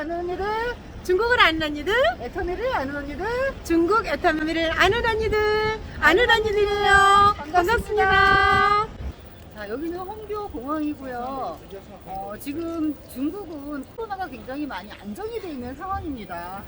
아는 언니들, 중국을 아는 언니들, 애터미를 아는 언니들, 중국 애터미를 아는 언니들, 아는 언니들이에요. 반갑습니다. 자, 여기는 홍교 공항이고요. 어, 지금 중국은 코로나가 굉장히 많이 안정이 돼 있는 상황입니다.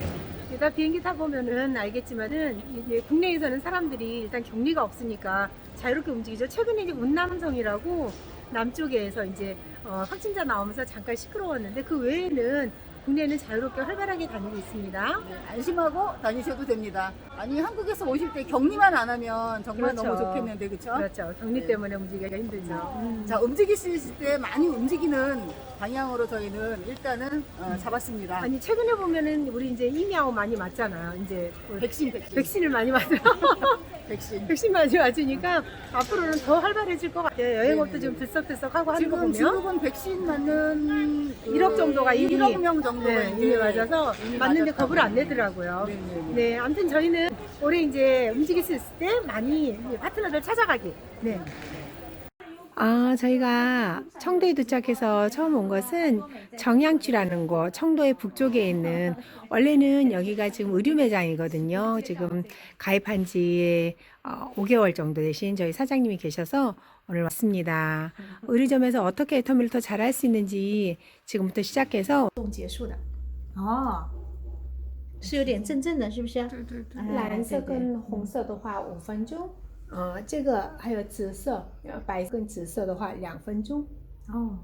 일단 비행기 타보면은 알겠지만은 이제 국내에서는 사람들이 일단 격리가 없으니까 자유롭게 움직이죠. 최근에 이제 운남성이라고 남쪽에서 이제 어, 확진자 나오면서 잠깐 시끄러웠는데 그 외에는 국내는 자유롭게 활발하게 다니고 있습니다. 네, 안심하고 다니셔도 됩니다. 아니 한국에서 오실 때 격리만 안 하면 정말 그렇죠. 너무 좋겠는데 그렇죠? 그렇죠. 격리 네. 때문에 움직이기가 힘들죠. 음. 자 움직이실 때 많이 움직이는 방향으로 저희는 일단은 어, 잡았습니다. 아니 최근에 보면은 우리 이제 이미하고 많이 맞잖아요. 이제 뭐 백신 백신 백신을 많이 맞아요. 백신. 백신 많이 맞으니까 앞으로는 더 활발해질 것 같아요. 여행업도. 좀 들썩들썩하고 하는 거 지금 보면 중국은 백신 맞는 그 1억 정도가 이미 1억 명 정도가 네, 이미 맞아서 이미 맞는데 맞았다고. 겁을 안 내더라고요. 네 네 네. 네, 아무튼 저희는 올해 이제 움직일 수 있을 때 많이 파트너를 찾아가기. 네. 아, 저희가 청도에 도착해서 처음 온 것은 정양주라는 곳, 청도의 북쪽에 있는 원래는 여기가 지금 의류 매장이거든요. 지금 가입한 지 어, 5개월 정도 되신 저희 사장님이 계셔서 오늘 왔습니다. 의류점에서 어떻게 애터미를 더 잘할 수 있는지 지금부터 시작해서 动结束的，哦，是有点正正的，是不是？哎蓝色对对跟红色的话五分钟， 呃，这个还有紫色，呃，白跟紫色的话两分钟。哦，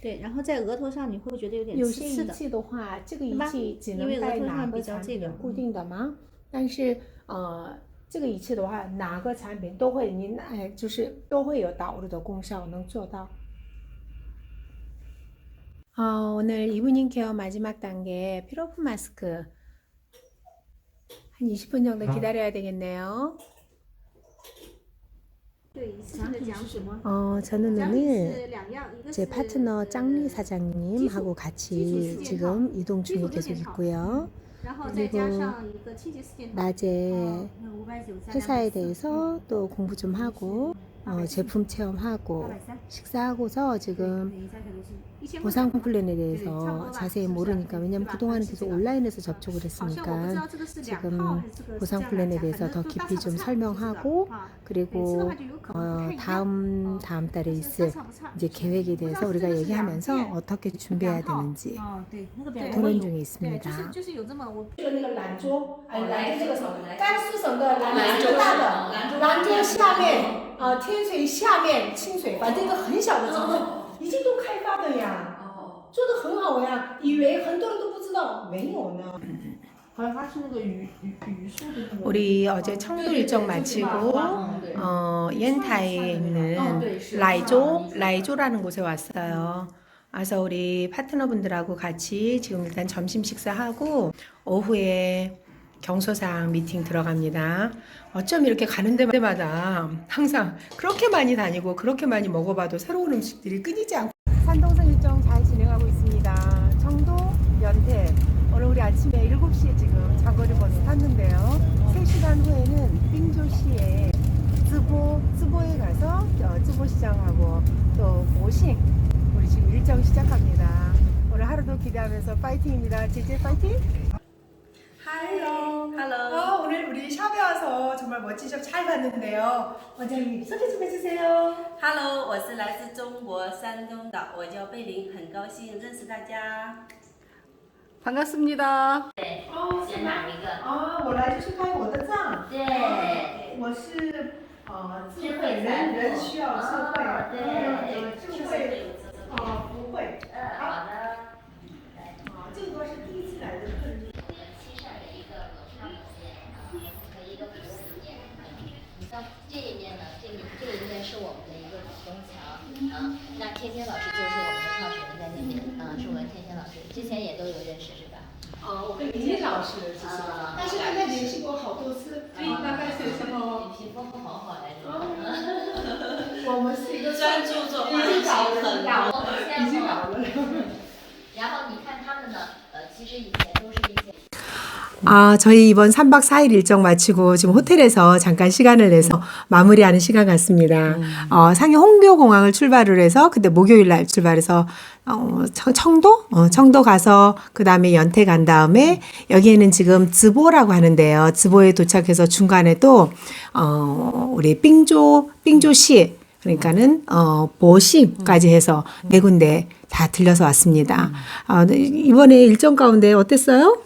对，然后在额头上你会不会觉得有点有些湿刺刺的？气的话，这个仪对吧器只因为额能带哪头上个产比较这个品固定的吗？但是呃，这个仪器的话，哪个产品都会，您哎，就是都会有导入的功效，能做到。 어, 오늘 이브닝 케어 마지막 단계 피로프 마스크 한 20분 정도 기다려야 되겠네요. 어, 저는 오늘 제 파트너 짱리 사장님하고 같이 지금 이동 중에 계속 있고요. 그리고 낮에 회사에 대해서 또 공부 좀 하고 어, 제품 체험하고 식사하고서 지금 等一下可能是一千 보상 플랜에 대해서 자세히 모르니까 왜냐면 그동안은 계속 온라인에서 접촉을 好像我不知道 했으니까 这个是两 지금 套还是个 보상 这样 플랜에 来讲 대해서 反 더 正都 깊이 大 좀 差不差 설명하고 啊 그리고 每次的话就有可能不 어, 太一样 다음 다음 달에 是 있을 差不差 이제 계획에 대해서 우리가 얘기하면서 어떻게 준비해야 되는지 哦，对，那个表 토론 有 중에 对， 있습니다. 就是就是有这么我就那个兰州，呃，哦兰州这个省兰，州甘肃省的兰兰州州最大的，兰州兰州下面， 呃，天水下面清水，反正一个很小的城镇，已经都开发的呀，哦，做的很好呀，以为很多人都不知道，没有呢。好像它是那个榆榆榆树的那个。 우리 어제 청도 일정 마치고 어, 옌타이에 있는 라이조 라이조라는 곳에 왔어요. 와서 우리 파트너분들하고 같이 지금 일단 점심 식사하고 오후에 경소상 미팅 들어갑니다. 어쩜 이렇게 가는 데마다 항상 그렇게 많이 다니고 그렇게 많이 먹어봐도 새로운 음식들이 끊이지 않고 산동선 일정 잘 진행하고 있습니다. 청도, 연태 오늘 우리 아침에 7시에 지금 장거리 버스 탔는데요. 3시간 후에는 빙조시에 쯔보, 쯔보에 가서 어, 쯔보 시장하고 또 모식 우리 지금 일정 시작합니다. 오늘 하루도 기대하면서 파이팅입니다. 제제 파이팅! 할로. Hello. 아, 오늘 우리 샵에 와서 정말 멋진 샵 잘 봤는데요. 원장님 소개 좀 해주세요. ，Hello，我是来自中国山东的，我叫贝琳，很高兴认识大家。 반갑습니다. 哦，先拿一个。啊，我来就是开我的账。对，我是呃智慧智慧财人人富需要智慧，哦对 经搞了，搞了，已经搞了。然后你看他们呢，呃，其实以前都是一些。 아, 저희 이번 3박 4일 일정 마치고 지금 호텔에서 잠깐 시간을 내서 마무리하는 시간 같습니다. 어, 상해 홍교공항을 출발을 해서 그때 목요일 날 출발해서 어, 청- 청도? 어, 청도 가서 그 다음에 연태 간 다음에 여기에는 지금 즈보라고 하는데요. 즈보에 도착해서 중간에 또, 어, 우리 삥조, 삥조시 그러니까는 어 보시까지 해서 네 군데 다 들려서 왔습니다. 아, 네, 이번에 일정 가운데 어땠어요?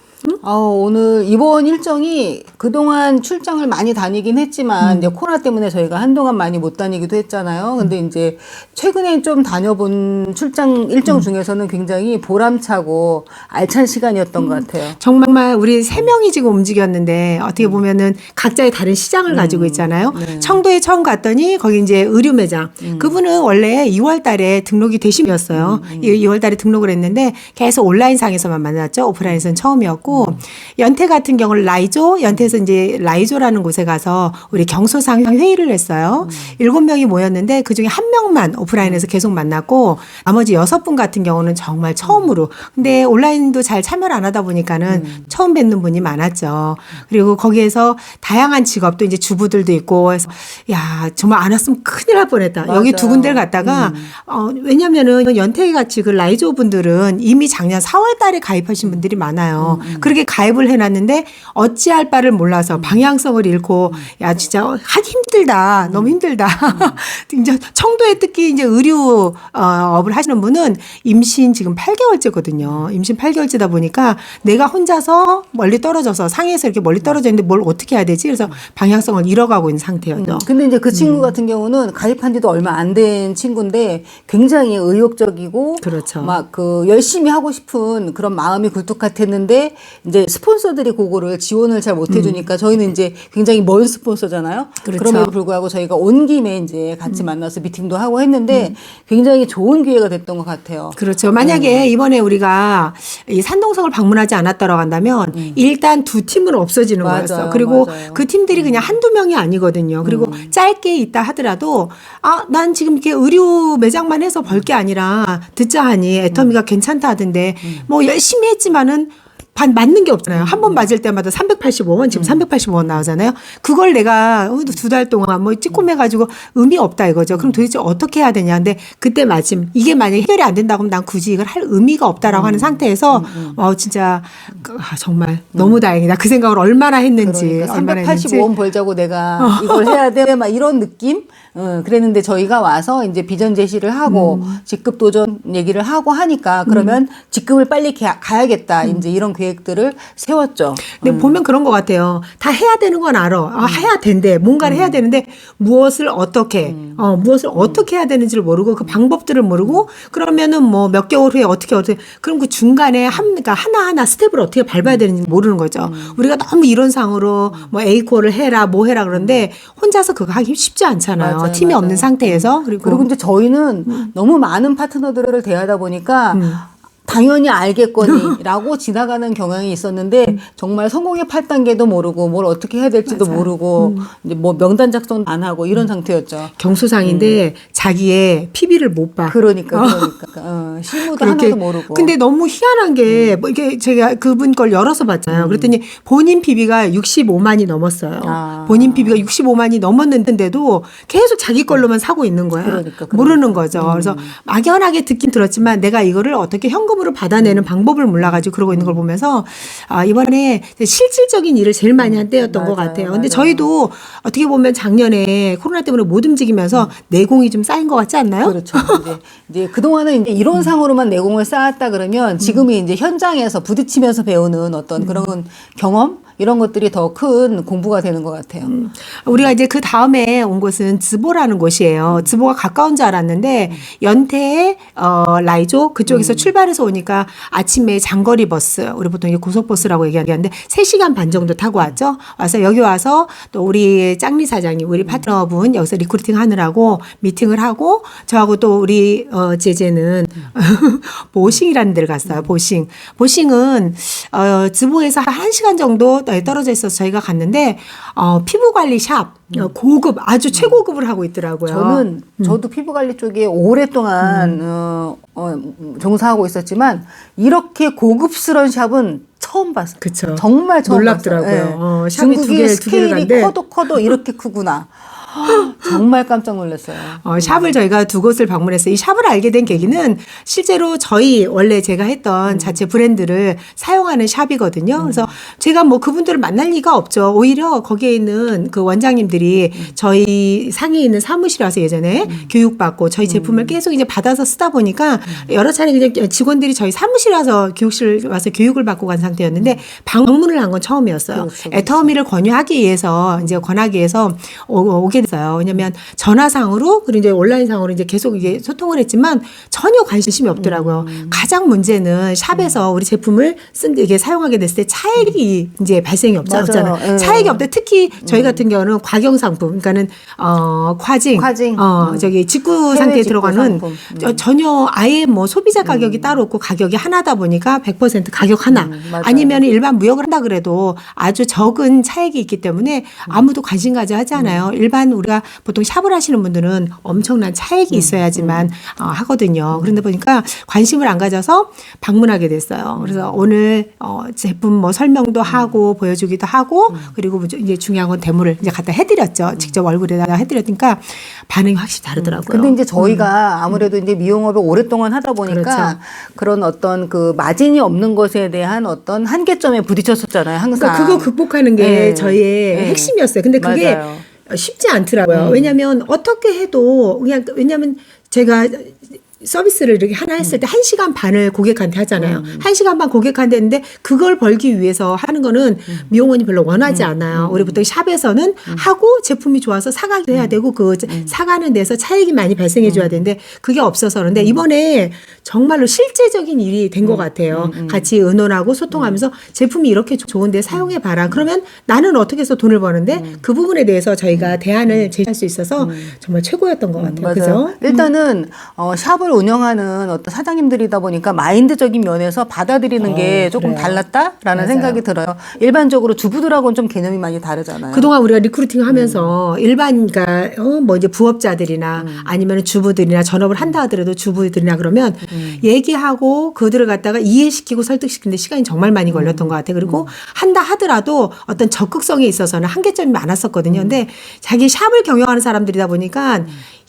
어, 오늘 이번 일정이 그동안 출장을 많이 다니긴 했지만 음. 이제 코로나 때문에 저희가 한동안 많이 못 다니기도 했잖아요. 근데 이제 최근에 좀 다녀본 출장 음. 일정 중에서는 굉장히 보람차고 알찬 시간이었던 음. 것 같아요. 정말 우리 세 명이 지금 움직였는데 어떻게 보면은 각자의 다른 시장을 가지고 있잖아요. 청도에 처음 갔더니 거기 이제 의류 매장. 그분은 원래 2월 달에 등록이 되심이었어요. 2월 달에 등록을 했는데 계속 온라인 상에서만 만났죠. 오프라인에서는 처음이었고 연태 같은 경우는 라이조, 연태에서 이제 라이조라는 곳에 가서 우리 경소상 회의를 했어요. 일곱 명이 모였는데 그 중에 한 명만 오프라인에서 계속 만났고 나머지 여섯 분 같은 경우는 정말 처음으로. 근데 온라인도 잘 참여를 안 하다 보니까는 처음 뵙는 분이 많았죠. 그리고 거기에서 다양한 직업도 이제 주부들도 있고 해서 야, 정말 안 왔으면 큰일 날 뻔했다. 여기 두 맞아요. 군데를 갔다가 어, 왜냐면은 연태 같이 그 라이조 분들은 이미 작년 4월 달에 가입하신 분들이 많아요. 그렇게 가입을 해놨는데 어찌할 바를 몰라서 방향성을 잃고 야 진짜 하기 힘들다. 너무 힘들다. 이제 청도에 특히 이제 의류 어, 업을 하시는 분은 임신 지금 8개월째거든요. 임신 8개월째다 보니까 내가 혼자서 멀리 떨어져서 상해에서 이렇게 멀리 떨어져 있는데 뭘 어떻게 해야 되지? 그래서 방향성을 잃어가고 있는 상태였죠 근데 이제 그 음. 친구 같은 경우는 가입한 지도 얼마 안 된 친구인데 굉장히 의욕적이고 그렇죠. 막 그 열심히 하고 싶은 그런 마음이 굴뚝 같았는데 이제 스폰서들이 그거를 지원을 잘 못 해주니까 저희는 이제 굉장히 먼 스폰서잖아요. 음. 그렇죠. 음. 럼에도 불구하고 저희가 온 김에 이제 같이 만나서 미팅도 하고 했는데 굉장히 좋은 기회가 됐던 것 같아요. 그렇죠. 만약에 이번에 우리가 이 산동성을 방문하지 않았다고 한다면 일단 두 팀은 없어지는 맞아요, 거였어. 그리고 맞아요. 그 팀들이 그냥 한두 명이 아니거든요. 그리고 짧게 있다 하더라도 아, 난 지금 이렇게 의류 매장만 해서 벌 게 아니라 듣자 하니 애터미가 괜찮다 하던데 뭐 열심히 했지만은 반 맞는 게 없잖아요. 한 번 맞을 때마다 385원, 지금 385원 나오잖아요. 그걸 내가 두 달 동안 뭐 찌꼬매가지고 의미 없다 이거죠. 그럼 도대체 어떻게 해야 되냐. 근데 그때 마침 이게 만약에 해결이 안 된다고 하면 난 굳이 이걸 할 의미가 없다라고 하는 상태에서 어, 진짜 아, 정말 너무 다행이다. 그 생각을 얼마나 했는지. 그러니까 얼마나 했는지. 어. 385원 벌자고 내가 이걸 해야 돼? 막 이런 느낌? 어, 그랬는데 저희가 와서 이제 비전 제시를 하고 음. 직급 도전 얘기를 하고 하니까 그러면 직급을 빨리 가- 가야겠다. 음. 이제 이런 계획들을 세웠죠. 근데 보면 그런 것 같아요. 다 해야 되는 건 알아. 아, 해야 된대. 뭔가를 해야 되는데 무엇을 어떻게, 어, 무엇을 어떻게 해야 되는지를 모르고 그 방법들을 모르고 그러면은 뭐 몇 개월 후에 어떻게 어떻게 그럼 그 중간에 한, 그러니까 하나하나 스텝을 어떻게 밟아야 되는지 모르는 거죠. 우리가 너무 이런 상으로 뭐 A코를 해라 뭐 해라 그러는데 혼자서 그거 하기 쉽지 않잖아요. 맞아 요, 팀이 맞아요. 없는 상태에서? 그리고, 그리고 이제 저희는 너무 많은 파트너들을 대하다 보니까 당연히 알겠거니라고 지나가는 경향이 있었는데 정말 성공의 8단계도 모르고 뭘 어떻게 해야 될지도 모르고 이제 뭐 명단 작성 안 하고 이런 상태였죠. 경수상인데 자기의 PB를 못 봐. 그러니까 그러니까 어, 실무도 그렇게 하나도 모르고. 근데 너무 희한한 게 뭐 이게 제가 그분 걸 열어서 봤잖아요. 그랬더니 본인 PB가 65만이 넘었어요. 아. 본인 PB가 65만이 넘었는데도 계속 자기 걸로만 사고 있는 거야. 그러니까, 그러니까. 모르는 거죠. 그래서 막연하게 듣긴 들었지만 내가 이거를 어떻게 현금 으로 받아내는 방법을 몰라가지고 그러고 있는 걸 보면서 아, 이번에 실질적인 일을 제일 많이 한 때였던 것 맞아요, 같아요. 맞아요. 근데 저희도 어떻게 보면 작년에 코로나 때문에 못 움직이면서 내공이 좀 쌓인 것 같지 않나요? 그렇죠. 이제, 이제 그동안은 이제 이론상으로만 내공을 쌓았다 그러면 지금이 이제 현장에서 부딪히면서 배우는 어떤 그런 경험 이런 것들이 더 큰 공부가 되는 것 같아요. 우리가 이제 그 다음에 온 곳은 즈보라는 곳이에요. 즈보가 가까운 줄 알았는데 연태에 어, 라이조 그쪽에서 출발해서 오니까 아침에 장거리 버스 우리 보통 이게 고속버스라고 얘기하는데 3시간 반 정도 타고 왔죠. 와서 여기 와서 또 우리 짱리 사장님 우리 파트너분 여기서 리크루팅 하느라고 미팅을 하고 저하고 또 우리 어, 제재는 보싱이라는 데를 갔어요. 보싱. 보싱은 어, 즈보에서 한 1시간 정도 떨어져 있어서 저희가 갔는데 어, 피부 관리 샵 어, 고급 아주 최고급을 하고 있더라고요. 저는 저도 피부 관리 쪽에 오랫동안 어, 어, 종사하고 있었지만 이렇게 고급스러운 샵은 처음 봤어요. 그쵸. 정말 처음 놀랍더라고요. 봤어요. 예. 어, 샵이 개, 두 개를 스케일이. 커도 커도 이렇게 크구나. 정말 깜짝 놀랐어요. 어, 샵을 저희가 두 곳을 방문했어요. 이 샵을 알게 된 계기는 실제로 저희 원래 제가 했던 자체 브랜드를 사용하는 샵이거든요. 그래서 제가 뭐 그분들을 만날 리가 없죠. 오히려 거기에 있는 그 원장님들이 저희 상해에 있는 사무실에 와서 예전에 교육받고 저희 제품을 계속 이제 받아서 쓰다 보니까 여러 차례 그냥 직원들이 저희 사무실에 와서 교육실 와서 교육을 받고 간 상태였는데 방문을 한 건 처음이었어요. 그렇죠, 애터미를 권유하기 위해서 이제 권하기 위해서 오, 오게 됐어요. 왜냐면 전화상으로 그리고 이제 온라인상으로 이제 계속 이게 소통을 했지만 전혀 관심이 없더라고요. 음. 가장 문제는 샵에서 우리 제품을 쓴 이게 사용하게 됐을 때 차액이 이제 발생이 없잖아요. 예. 차액이 없대. 특히 저희 같은 경우는 과경 상품, 그러니까는 어 과징, 과징. 어 음. 저기 직구 상태에 직구 들어가는. 음. 저- 전혀 아예 뭐 소비자 가격이 따로 없고 가격이 하나다 보니까 100% 가격 하나 음. 아니면 일반 무역을 한다 그래도 아주 적은 차액이 있기 때문에 아무도 관심 가져 하지 않아요. 일반 우리가 보통 샵을 하시는 분들은 엄청난 차액이 있어야지만 어, 하거든요. 그런데 보니까 관심을 안 가져서 방문하게 됐어요. 그래서 오늘 어, 제품 뭐 설명도 하고 보여주기도 하고 그리고 뭐 이제 중요한 건 데모를 이제 갖다 해드렸죠. 직접 얼굴에다가 해드렸으니까 반응이 확실히 다르더라고요. 근데 이제 저희가 아무래도 이제 미용업을 오랫동안 하다 보니까 그렇죠. 그런 어떤 그 마진이 없는 것에 대한 어떤 한계점에 부딪혔었잖아요. 항상. 그러니까 그거 극복하는 게 네. 저희의 네. 핵심이었어요. 근데 그게 맞아요. 쉽지 않더라고요. 음. 왜냐하면 어떻게 해도 그냥 왜냐하면 제가 서비스를 이렇게 하나 했을 때 한 시간 반을 고객한테 하잖아요. 음. 한 시간 반 고객한테 했는데 그걸 벌기 위해서 하는 거는 음. 미용원이 별로 원하지 않아요. 우리 보통 샵에서는 하고 제품이 좋아서 사가기도 해야 되고 그 음. 사가는 데서 차익이 많이 발생해 줘야 되는데 그게 없어서 그런데 이번에 정말로 실제적인 일이 된것 음. 같아요. 같이 의논하고 소통하면서 제품이 이렇게 좋은데 사용해 봐라. 그러면 나는 어떻게 해서 돈을 버는데 음. 그 부분에 대해서 저희가 대안을 제시할 수 있어서 정말 최고였던 것 같아요. 그죠? 일단은 어, 샵을 운영하는 어떤 사장님들이다 보니까 마인드적인 면에서 받아들이는 게 조금 어, 그래요. 달랐다라는 맞아요. 생각이 들어요. 일반적으로 주부들하고는 좀 개념이 많이 다르잖아요. 그동안 우리가 리크루팅 하면서 음. 일반, 그러니까, 어, 뭐 이제 부업자들이나 아니면 주부들이나 전업을 한다 하더라도 주부들이나 그러면 음. 얘기하고 그들을 갖다가 이해시키고 설득시키는데 시간이 정말 많이 걸렸던 것 같아요. 그리고 음. 한다 하더라도 어떤 적극성에 있어서는 한계점이 많았었거든요. 근데 자기 샵을 경영하는 사람들이다 보니까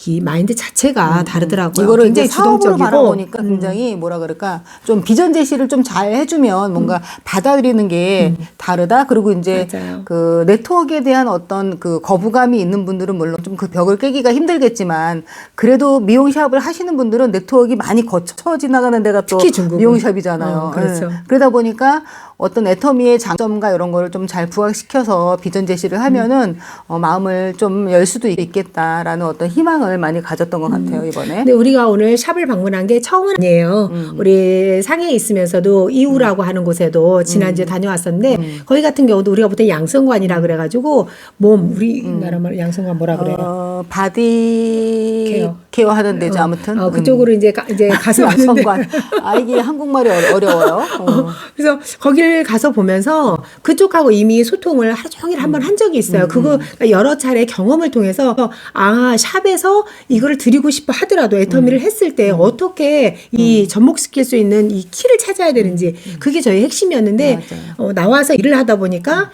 이 마인드 자체가 다르더라고요. 음. 이거를 이제 굉장히 사업으로 주동적이고 음. 바라보니까 굉장히 뭐라 그럴까 좀 비전 제시를 좀 잘 해주면 뭔가 받아들이는 게 다르다. 그리고 이제 음. 맞아요. 그 네트워크에 대한 어떤 그 거부감이 있는 분들은 물론 좀 그 벽을 깨기가 힘들겠지만 그래도 미용샵을 하시는 분들은 네트워크가 많이 거쳐 지나가는 데가 또 특히 중국은. 미용샵이잖아요. 어, 그렇죠. 예. 그러다 보니까 어떤 애터미의 장점과 이런 거를 좀 잘 부각시켜서 비전 제시를 하면은 어, 마음을 좀 열 수도 있겠다라는 어떤 희망을 많이 가졌던 것 같아요 이번에. 근데 우리가 오늘 샵을 방문한 게 처음은 아니에요. 음. 우리 상해에 있으면서도 이우라고 하는 곳에도 지난주에 음. 다녀왔었는데 거기 같은 경우도 우리가 보통 양성관이라 그래가지고 몸 우리나라 말 양성관 뭐라 그래요? 어, 바디 케어. 케어, 하는 데죠 아무튼. 어, 그쪽으로 이제 가, 이제 가서 왔는데 양성관. 아 이게 한국말이 어려- 어려워요. 어. 그래서 거기를 가서 보면서 그쪽하고 이미 소통을 하루 종일 한번 한 적이 있어요. 음. 그거 여러 차례 경험을 통해서 아 샵에서 이거를 드리고 싶어 하더라도 음. 애터미를 했을 때 어떻게 이 접목시킬 수 있는 이 키를 찾아야 되는지 그게 저희 핵심이었는데 음. 맞아요. 어, 나와서 일을 하다 보니까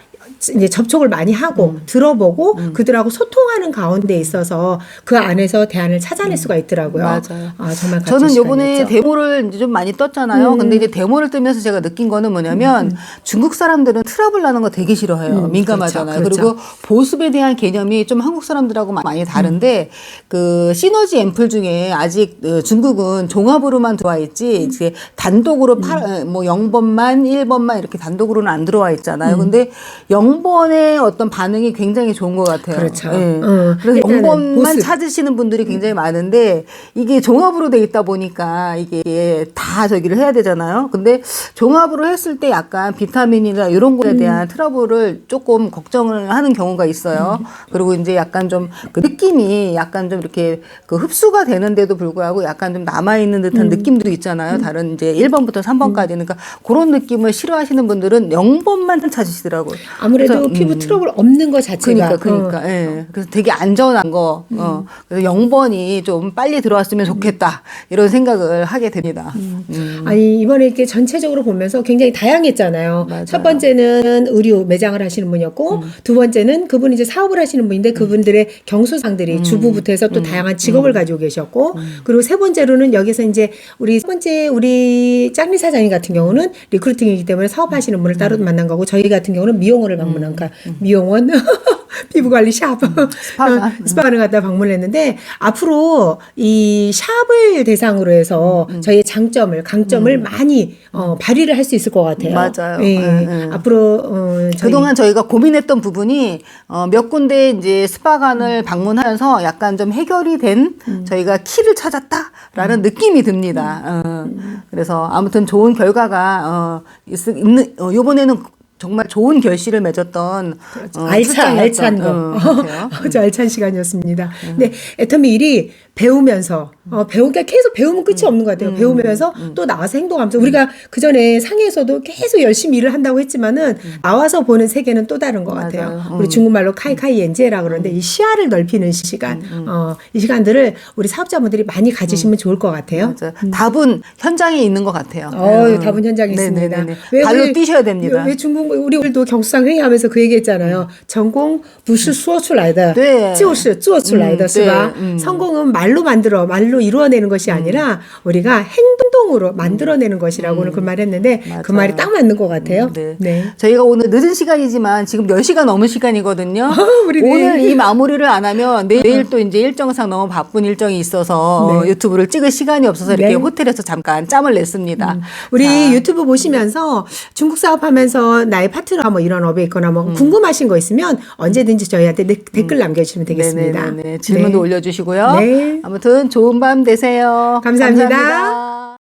이제 접촉을 많이 하고 음. 들어보고 그들하고 소통하는 가운데 있어서 그 안에서 대안을 찾아낼 수가 있더라고요. 음. 맞아요. 아, 정말 저는 요번에. 데모를 이제 좀 많이 떴잖아요. 음. 근데 이제 데모를 뜨면서 제가 느낀 거는 뭐냐면 중국 사람들은 트러블 나는 거 되게 싫어해요. 음, 민감하잖아요. 그렇죠, 그리고 보습에 대한 개념이 좀 한국 사람들하고 많이 다른데 그 시너지 앰플 중에 아직 어, 중국은 종합으로만 들어와 있지 이제 단독으로 팔, 어, 뭐 0번만 1번만 이렇게 단독으로는 안 들어와 있잖아요. 근데 0 번의 어떤 반응이 굉장히 좋은 것 같아요. 그렇죠. 예. 어, 그래서 일단은 0번만 보습. 찾으시는 분들이 굉장히 많은데 이게 종합으로 돼 있다 보니까 이게 다 저기를 해야 되잖아요. 근데 종합으로 했을 때 약간 비타민이나 이런 거에 대한 트러블을 조금 걱정을 하는 경우가 있어요. 그리고 이제 약간 좀 그 느낌이 약간 좀 이렇게 그 흡수가 되는데도 불구하고 약간 좀 남아 있는 듯한 느낌도 있잖아요. 다른 이제 1번부터 3번까지. 그러니까 그런 느낌을 싫어하시는 분들은 0번만 찾으시더라고요. 아무래도 그래도 그래서, 피부 음. 트러블 없는 거 자체가 그러니까 그러니까 예. 그래서 되게 안전한 거. 어. 그래서 0번이 좀 빨리 들어왔으면 좋겠다. 이런 생각을 하게 됩니다. 음. 아니 이번에 이렇게 전체적으로 보면서 굉장히 다양했잖아요. 맞아요. 음. 첫 번째는 의류 매장을 하시는 분이었고 두 번째는 그분 이제 사업을 하시는 분인데 그분들의 경수상들이 주부부터 해서 또 다양한 직업을 가지고 계셨고 그리고 세 번째로는 여기서 이제 우리 세 번째 우리 짱리 사장님 같은 경우는 리크루팅이기 때문에 사업하시는 분을 따로 만난 거고 저희 같은 경우는 미용원을 방문한 까 미용원 피부관리 샵 스파가. 스파를 갖다 방문했는데 앞으로 이 샵을 대상으로 해서 음, 저희의 장점을 강점을 많이 어, 발휘를 할 수 있을 것 같아요. 맞아요. 예. 예, 예. 앞으로 어, 저희 그동안 저희가 고민했던 부분이 어, 몇 군데 이제 스파관을 방문하면서 약간 좀 해결이 된 저희가 키를 찾았다라는 느낌이 듭니다. 어, 그래서 아무튼 좋은 결과가 어, 있, 있는 어, 이번에는 정말 좋은 결실을 맺었던 어, 알찬 알찬 거 어. 아주 알찬 시간이었습니다. 근데 애터미 일이 배우면서 어, 배우기가 계속 배우면 음. 끝이 없는 것 같아요. 배우면서 또 나와서 행동하면서 우리가 그 전에 상해에서도 계속 열심히 일을 한다고 했지만은 나와서 보는 세계는 또 다른 것 같아요. 음. 음. 우리 중국말로 카이카이 엔제라 그러는데 이 시야를 넓히는 시간, 음, 어, 이 시간들을 우리 사업자분들이 많이 가지시면 좋을 것 같아요. 답은 현장에 있는 것 같아요. 어, 음. 답은 현장에 있습니다. 네네네네. 발로 우리- 뛰셔야 됩니다. 왜 중국 우리 오늘도 경수상 회의하면서 그 얘기했잖아요. 전공 不是说出来的,对就是做出来的,嗯是吧? 네, 음. 성공은 말로 만들어 말로 이루어내는 것이 아니라 우리가 행동으로 만들어내는 것이라고 오늘 그 말했는데 그 맞아요. 말이 딱 맞는 것 같아요. 네. 네. 저희가 오늘 늦은 시간이지만 지금 10시가 넘은 시간이거든요. 우리 오늘 내일. 이 마무리를 안 하면 내일 또 이제 일정상 너무 바쁜 일정이 있어서 네. 유튜브를 찍을 시간이 없어서 이렇게 네. 호텔에서 잠깐 짬을 냈습니다. 우리 자, 유튜브 보시면서 중국 사업하면서 나의 파트너 뭐 이런 업에 있거나 뭐 궁금하신 거 있으면 언제든지 저희한테 네- 댓글 남겨주시면 되겠습니다. 네네네. 질문도 네. 올려주시고요. 네. 아무튼 좋은 밤 되세요. 감사합니다. 감사합니다.